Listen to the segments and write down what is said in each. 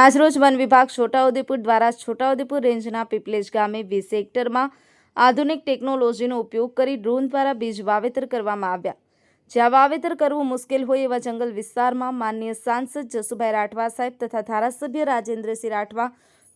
આજરોજ વન વિભાગ છોટાઉદેપુર દ્વારા છોટાઉદેપુર રેન્જના પીપલેજ ગામે વીસ સેક્ટરમાં આધુનિક ટેકનોલોજીનો ઉપયોગ કરી ડ્રોન દ્વારા બીજ વાવેતર કરવામાં આવ્યા. જ્યાં વાવેતર કરવું મુશ્કેલ હોય એવા જંગલ વિસ્તારમાં માનનીય સાંસદ જસુભાઈ રાઠવા સાહેબ તથા ધારાસભ્ય રાજેન્દ્રસિંહ રાઠવા,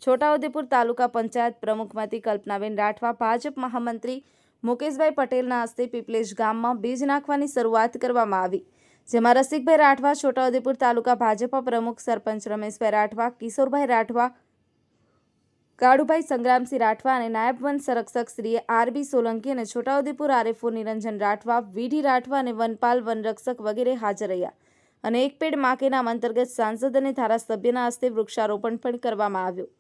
છોટાઉદેપુર તાલુકા પંચાયત પ્રમુખમાંથી કલ્પનાબેન રાઠવા, ભાજપ મહામંત્રી મુકેશભાઈ પટેલના હસ્તે પીપલેજ ગામમાં બીજ નાખવાની શરૂઆત કરવામાં આવી. જેમાં રસિકભાઈ રાઠવા, છોટાઉદેપુર તાલુકા ભાજપા પ્રમુખ સરપંચ રમેશભાઈ રાઠવા, કિશોરભાઈ રાઠવા કાળુભાઈ સંગ્રામસિંહ રાઠવા અને નાયબ વન સંરક્ષક શ્રી આરબી સોલંકી અને Chhotaudepur RFO Niranjan Rathwa V D Rathwa અને વનપાલ વનરક્ષક વગેરે હાજર રહ્યા. અને એક પેડ માકે નામ અંતર્ગત સાંસદ અને ધારાસભ્યના હસ્તે વૃક્ષારોપણ પણ કરવામાં આવ્યું.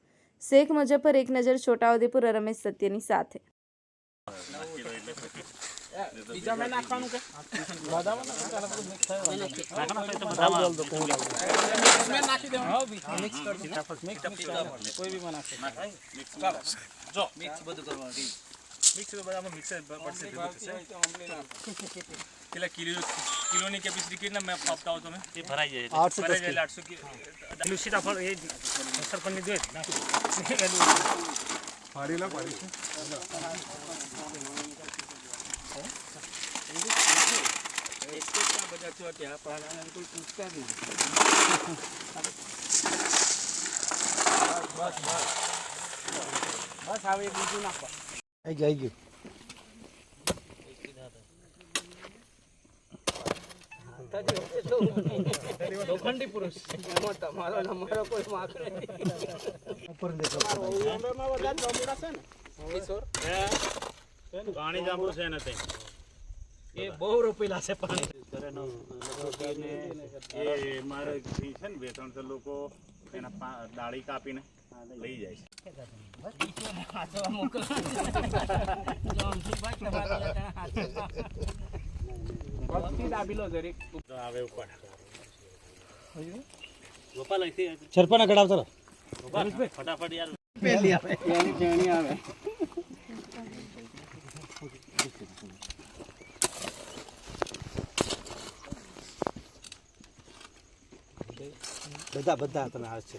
શેખ મુજફ્ફર એક નજર છોટાઉદેપુર રમેશ સત્યની સાથે. બીજા મેં નાખવાનું કે બી નાખે જો મિક્સ બધું કરવાનું તમે એ ભરાઈ જાય આઠસો જોઈએ બધા ચોટ્યા પણ કોઈ પૂછતા જ બસ બસ હવે બીજું નાખો ગયું. લોખંડી પુરુષ. એમાં તમારો કોઈ ઉપર દેખો કિશોર? પાણી જાંબુ છે ને એ બહુ રોપેલા છે પાણી. એ મારે છે ને બે ત્રણ લોકો એના દાળી કાપીને લઈ જાય છે. પગથી દાબી લો જરીક તો આવે ઉપર ગોપાલ અહીંથી સરપંચ કઢાવતો રહો. ગોપાલ ફટાફટ યાર તેની તેણી આવે બધા બધા તમે આવે છે.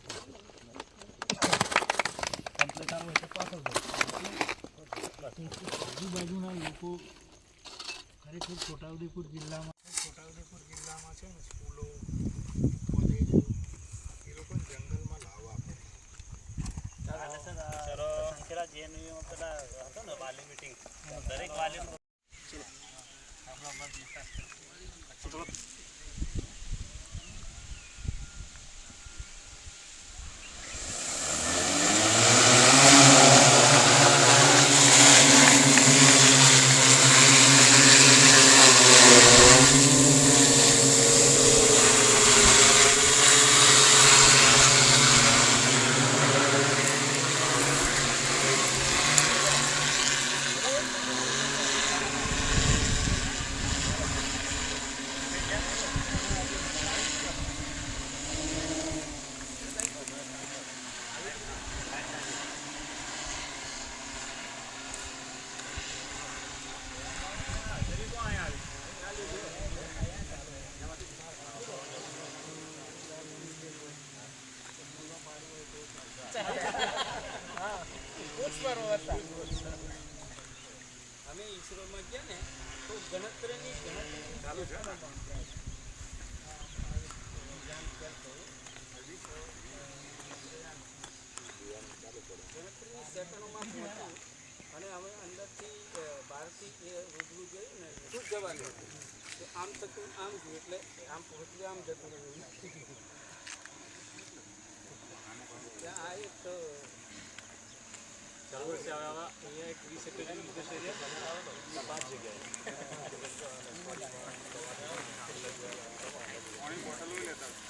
આજુબાજુના લોકો ખરેખર છોટાઉદેપુર જિલ્લામાં છોટાઉદેપુર જિલ્લામાં છે ને સ્કૂલો કોલેજો એ લોકો જંગલમાં લાવવા આપે સર સંખેડા જેએનયુ પેલા હતો ને વાલી મીટિંગ દરેક વાલી અમે ઈસરોમાં ગયા ને તો ગણતરીની ગણતરી ચાલુ છે ગણતરીની અને અમે અંદરથી બહારથી એ રૂબરૂ જોયું ને શું જવાનું હતું તો આમ થતું આમ ગયું એટલે આમ પહોંચ્યું આમ જતું રહ્યું.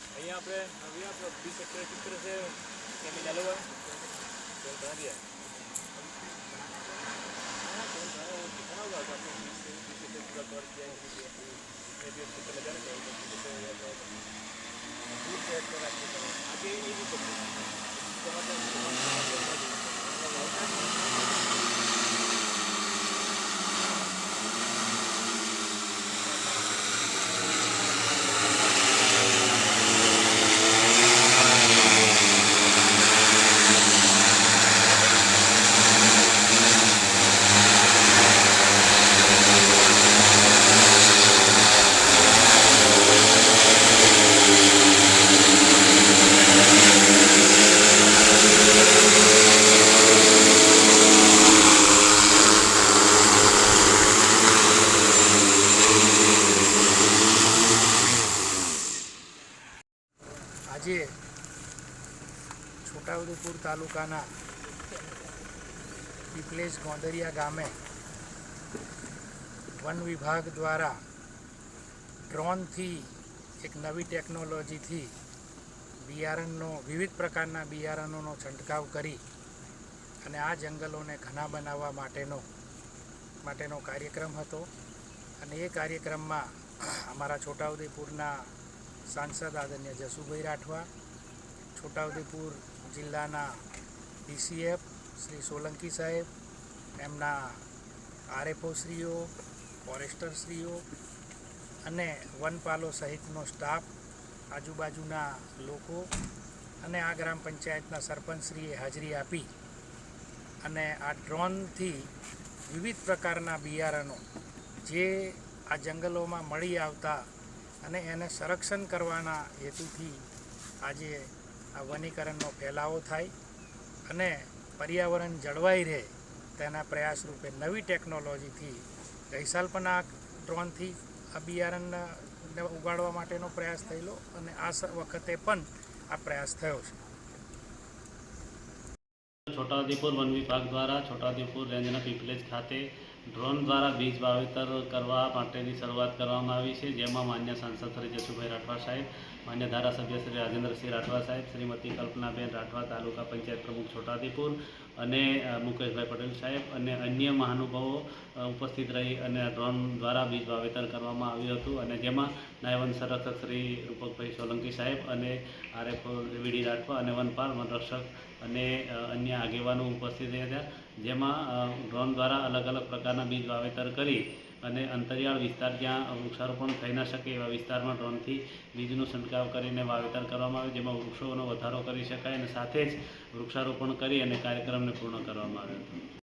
અહીંયા આપણે હવે આપણે બીસ હેક્ટર કિસ तरह से કેમી ચાલુ હોય तो बना दिया कितना होगा आपको बीस से बीस હેક્ટર पूरा कवर किया है जितने भी હેક્टर लगाना चाहिए बीस હેक्टर आगे ये भी Thank you. આજે છોટાઉદેપુર તાલુકાના પીપલેશ ગોંદરિયા ગામે વન વિભાગ દ્વારા ડ્રોનથી એક નવી ટેકનોલોજીથી બિયારણનો, વિવિધ પ્રકારના બિયારણોનો છંટકાવ કરી અને આ જંગલોને ઘના બનાવવા માટેનો માટેનો કાર્યક્રમ હતો. અને એ કાર્યક્રમમાં અમારા છોટાઉદેપુરના સાંસદ આદરણીય જસુભાઈ રાઠવા, છોટાઉદેપુર જિલ્લાના ડીસીએફ શ્રી સોલંકી સાહેબ, એમના આરએફઓશ્રીઓ ફોરેસ્ટરશ્રીઓ અને વનપાલો સહિતનો સ્ટાફ, આજુબાજુના લોકો અને આ ગ્રામ પંચાયતના સરપંચશ્રીએ હાજરી આપી અને આ ડ્રોનથી વિવિધ પ્રકારના બિયારણો જે આ જંગલોમાં મળી આવતા અને એને સંરક્ષણ કરવાના હેતુથી આજે આ વનીકરણનો ફેલાવો થાય અને પર્યાવરણ જળવાઈ રહે તેના પ્રયાસ રૂપે નવી ટેકનોલોજીથી ગઈસાલ પણ આ ડ્રોનથી આ બિયારણને ઉગાડવા માટેનો પ્રયાસ થયેલો અને આ વખતે પણ આ પ્રયાસ થયો છે. છોટાઉદેપુર વન વિભાગ દ્વારા છોટાઉદેપુર રેન્જના પીપલેજ ખાતે ડ્રોન દ્વારા બીજ વાવેતર કરવા માટેની શરૂઆત કરવામાં આવી છે, જેમાં માન્ય સાંસદ શ્રી જશુભાઈ રાઠવા સાહેબ, માન્ય ધારાસભ્ય શ્રી રાજેન્દ્રસિંહ રાઠવા સાહેબ, શ્રીમતી કલ્પનાબેન રાઠવા, તાલુકા પંચાયત પ્રમુખ છોટાદીપુર અને મુકેશભાઈ પટેલ સાહેબ અને અન્ય મહાનુભાવો ઉપસ્થિત રહી અને ડ્રોન દ્વારા બીજ વાવેતર કરવામાં આવ્યું હતું અને જેમાં નાયવન સંરક્ષક શ્રી રૂપકભાઈ સોલંકી સાહેબ અને આરએફઓ વીડી રાઠવા અને વનપાલ વનરક્ષક અને અન્ય આગેવાનો ઉપસ્થિત રહ્યા હતા. જેમાં ડ્રોન દ્વારા અલગ અલગ પ્રકારના બીજ વાવેતર કરી અને અંતરિયાળ વિસ્તાર જ્યાં વૃક્ષારોપણ થઈ ન શકે એવા વિસ્તારમાં ડ્રોનથી બીજનો છંટકાવ કરીને વાવેતર કરવામાં આવે, જેમાં વૃક્ષોનો વધારો કરી શકાય અને સાથે જ વૃક્ષારોપણ કરી અને કાર્યક્રમને પૂર્ણ કરવામાં આવ્યો હતો.